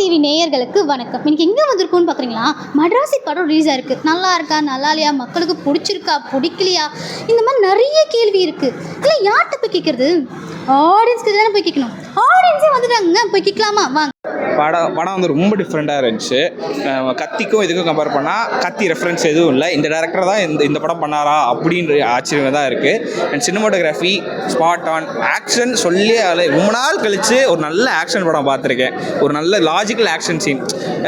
TV நேயர்களுக்கு வணக்கம். இன்னைக்கு எங்கே வந்திருக்கும்னு பார்க்குறீங்களா மட்ராசி படம் ரிலீஸ் ஆயிருக்கு நல்லா இருக்கா? நல்லா இல்லையா? மக்களுக்கு பிடிச்சிருக்கா? பிடிக்கலையா? இந்த மாதிரி நிறைய கேள்வி இருக்குது இல்லை யார்கிட்ட போய் கேட்குறது ஆடியன்ஸ்க்கு தானே போய் கேட்கணும். ஆடியன்ஸே வந்துட்டாங்க போய் கேட்கலாமா? வாங்க. படம் படம் வந்து ரொம்ப டிஃப்ரெண்ட்டாக இருந்துச்சு. கத்திக்கும் இதுக்கும் கம்பேர் பண்ணால் கத்தி ரெஃபரன்ஸ் எதுவும் இல்லை. இந்த டேரக்டர் தான் இந்த இந்த படம் பண்ணாரா அப்படின்ற ஆச்சரியம் தான் இருக்குது and cinematography spot on action சொல்லி அதில் ரொம்ப நாள் கழித்து ஒரு நல்ல ஆக்ஷன் படம் பார்த்துருக்கேன். ஒரு நல்ல லாஜிக்கல் ஆக்ஷன் சீன்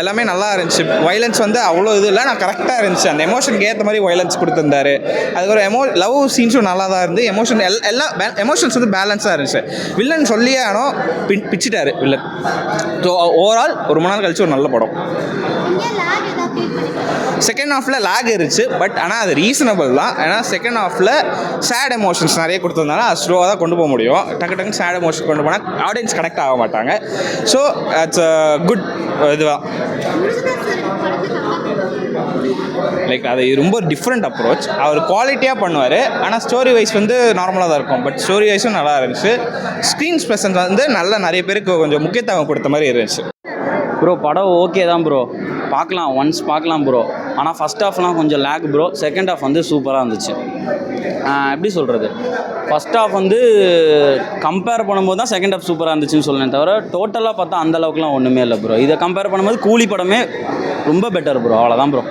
எல்லாமே நல்லா இருந்துச்சு. வைலன்ஸ் வந்து அவ்வளோ இது இல்லை. நான் கரெக்டாக இருந்துச்சு. அந்த எமோஷனுக்கு ஏற்ற மாதிரி வைலன்ஸ் கொடுத்துருந்தாரு. அதுக்கப்புறம் எமோ லவ் சீன்ஸும் நல்லா தான் இருந்து. எமோஷன் எல் எல்லா எமோஷன்ஸ் வந்து பேலன்ஸாக இருந்துச்சு வில்லன் சொல்லியே ஆனால் பின் பிச்சிட்டாரு வில்லன். ஸோ ஓவரால் ஒரு மணி நேரம் கழிச்சு ஒரு நல்ல படம். செகண்ட் ஹாஃபில் லேக் இருந்துச்சு பட் ஆனால் அது ரீசனபிள் தான். ஏன்னா செகண்ட் ஹாஃபில் சேட் எமோஷன்ஸ் நிறைய கொடுத்துருந்தாலும் அது ஸ்லோவாக தான் கொண்டு போக முடியும். டக்கு டக்குன்னு சேட் எமோஷன் கொண்டு போனால் ஆடியன்ஸ் கனெக்ட் ஆக மாட்டாங்க. ஸோ இட்ஸ் குட் இதுதான். லைக் அது ரொம்ப டிஃப்ரெண்ட் அப்ரோச் அவர் குவாலிட்டியாக பண்ணுவார். ஆனால் ஸ்டோரி வைஸ் வந்து நார்மலாக தான் இருக்கும். பட் ஸ்டோரி வைஸும் நல்லா இருந்துச்சு. ஸ்க்ரீன் ப்ரெசன்ஸ் வந்து நல்லா நிறைய பேருக்கு கொஞ்சம் முக்கியத்துவம் கொடுத்த மாதிரி இருந்துச்சு. ப்ரோ படம் ஓகே தான் ப்ரோ பார்க்கலாம். ஒன்ஸ் பார்க்கலாம் ப்ரோ ஆனால் ஃபஸ்ட் ஹாஃப்லாம் கொஞ்சம் லேக் ப்ரோ செகண்ட் ஹாஃப் வந்து சூப்பராக இருந்துச்சு. எப்படி சொல்கிறது ஃபஸ்ட் ஹாஃப் வந்து கம்பேர் பண்ணும்போது தான் செகண்ட் ஹாஃப் சூப்பராக இருந்துச்சுன்னு சொல்லேன் தவிர டோட்டலாக பார்த்தா அந்த அளவுக்குலாம் ஒன்றுமே இல்லை ப்ரோ இதை கம்பேர் பண்ணும்போது கூலி படமே ரொம்ப பெட்டர் ப்ரோ அவ்வளோதான் ப்ரோ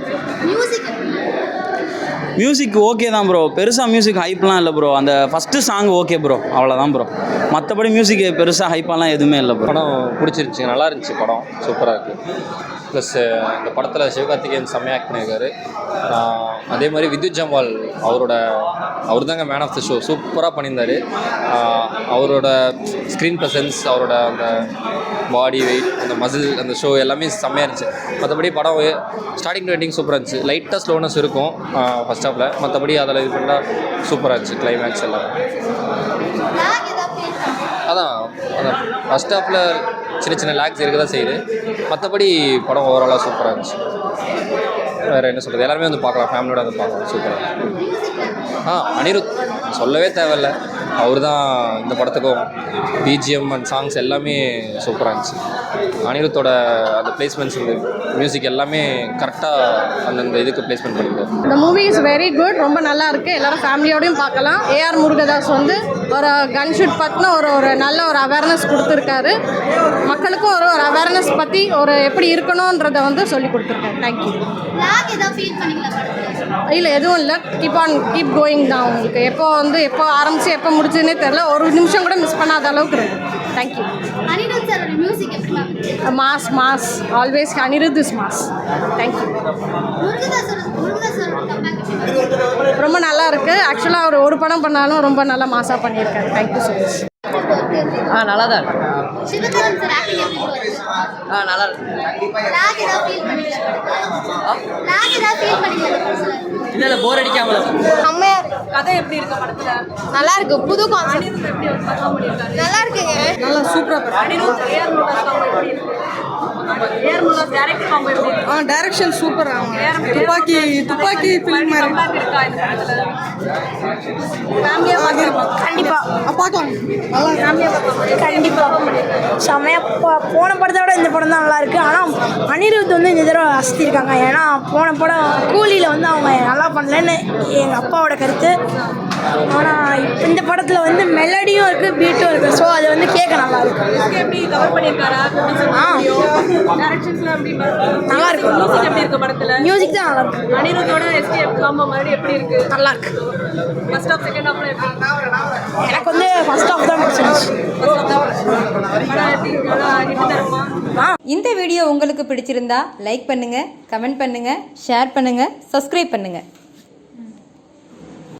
மியூசிக் ஓகே தான் ப்ரோ பெருசாக மியூசிக் ஹைப்லாம் இல்லை ப்ரோ அந்த ஃபஸ்ட்டு சாங் ஓகே ப்ரோ அவ்வளோதான் ப்ரோ மற்றபடி மியூசிக் பெருசாக ஹைப்பாலாம் எதுவுமே இல்லை ப்ரோ படம் பிடிச்சிருந்துச்சி. நல்லா இருந்துச்சு படம். சூப்பராக இருக்குது ப்ளஸ் இந்த படத்தில் சிவகார்த்திகேயன் செம்மையாக ஆக்ட் பண்ணியிருக்காரு. அதே மாதிரி வித்யுத் ஜம்வால் அவரோட அவர் தாங்க மேன் ஆஃப் த ஷோ சூப்பராக பண்ணியிருந்தார் அவரோட ஸ்க்ரீன் ப்ரெசன்ஸ் அவரோட அந்த பாடி வெயிட் அந்த மசில் அந்த ஷோ எல்லாமே செம்மையாக இருந்துச்சு. மற்றபடி படம் ஸ்டார்டிங் டு எண்டிங் சூப்பராக இருந்துச்சு. லைட்டாக ஸ்லோனஸ் இருக்கும் ஃபஸ்ட் ஹாஃபில் மற்றபடி அதில் இது பண்ணால் சூப்பராக இருந்துச்சு கிளைமேக்ஸ் எல்லாம். அதான் அதான். ஃபஸ்ட் ஹாஃபில் சின்ன சின்ன லேக்ஸ் இருக்க தான் செய்யுது. மற்றபடி படம் ஓவராலாக சூப்பராக இருந்துச்சு. வேறு என்ன சொல்கிறது எல்லாருமே வந்து பார்க்கலாம். ஃபேமிலியோட வந்து பார்க்கலாம். சூப்பராக ஆ அனிருத் சொல்லவே தேவையில்ல. அவர் தான் இந்த படத்துக்கும் பிஜிஎம் அண்ட் சாங்ஸ் எல்லாமே சூப்பராக இருந்துச்சு. அனிருத்தோட அந்த பிளேஸ்மெண்ட்ஸ் மியூசிக் எல்லாமே கரெக்டாக அந்தந்த இதுக்கு பிளேஸ்மெண்ட் பண்ணியிருக்காரு. இந்த மூவி இஸ் வெரி குட் ரொம்ப நல்லா இருக்கு. எல்லாரும் ஃபேமிலியோடையும் பார்க்கலாம். ஏஆர் முருகதாஸ் வந்து ஒரு கன் ஷூட் பற்றின ஒரு ஒரு நல்ல ஒரு அவேர்னஸ் கொடுத்துருக்காரு. மக்களுக்கும் ஒரு ஒரு அவேர்னஸ் பற்றி ஒரு எப்படி இருக்கணுன்றதை வந்து சொல்லி கொடுத்துருக்காரு. தேங்க்யூ இல்லை எதுவும் இல்லை. கீப் ஆன் கீப் கோயிங் தான் உங்களுக்கு. எப்போ வந்து எப்போ ஆரம்பிச்சு எப்போ முடிச்சுன்னே தெரில ஒரு நிமிஷம் கூட மிஸ் பண்ணாத அளவுக்கு இருக்கு. Thank you mass mass always Anirudh is mass thank you ரொம்ப நல்லா இருக்கு. ஆக்சுவலாக அவர் ஒரு படம் பண்ணாலும் ரொம்ப நல்லா மாசாக பண்ணியிருக்காரு. தேங்க்யூ ஸோ மச் ஆ நல்லா தான் இருக்கு? ஆ நல்லா இருக்கு. இல்லை போர் அடிக்காம தான் செம்மையா கதை எப்படி இருக்கு படத்துல? நல்லா இருக்கு. புது கான்செப்ட் நல்லா இருக்குங்க. நல்லா சூப்பரா ஆ டைரக்ஷன் சூப்பர் துப்பாக்கி துப்பாக்கி ஃபிலிம் கண்டிப்பா. பார்க்கலாம் நல்லா கண்டிப்பா. செம்மையா போ- போன படத்தை விட இந்த படம் தான் நல்லா இருக்கு. ஆனால் அனிருத் வந்து இந்த தடவை அசத்திருக்காங்க. ஏன்னா போன படம் கூலியில் வந்து அவங்க நல்லா பண்ணலன்னு எங்கள் அப்பாவோட கருத்து. ஆனால் இந்த படத்தில் வந்து மெலடியும் இருக்குது பீட்டும் இருக்குது ஸோ அது வந்து கேட்க நல்லா இருக்கு எப்படி கவர் பண்ணியிருக்காரா ஆ. டைரக்ஷன்ஸ்லாம் எப்படி நல்லா இருக்கு. மியூசிக் தான் நல்லா இருக்கு. அனிருத்தோட எஸ்கேப் காம்போ மாதிரி எப்படி இருக்கு? நல்லா இருக்கு. ஃபர்ஸ்ட் ஆஃப் செகண்ட் ஆஃப்ல எப்படி எனக்கு வந்து ஃபர்ஸ்ட் ஆஃப் தான் பிடிச்சிருந்துச்சு. இந்த வீடியோ உங்களுக்கு பிடிச்சிருந்தா லைக் பண்ணுங்கள் கமெண்ட் பண்ணுங்கள் ஷேர் பண்ணுங்கள் சப்ஸ்கிரைப் பண்ணுங்கள்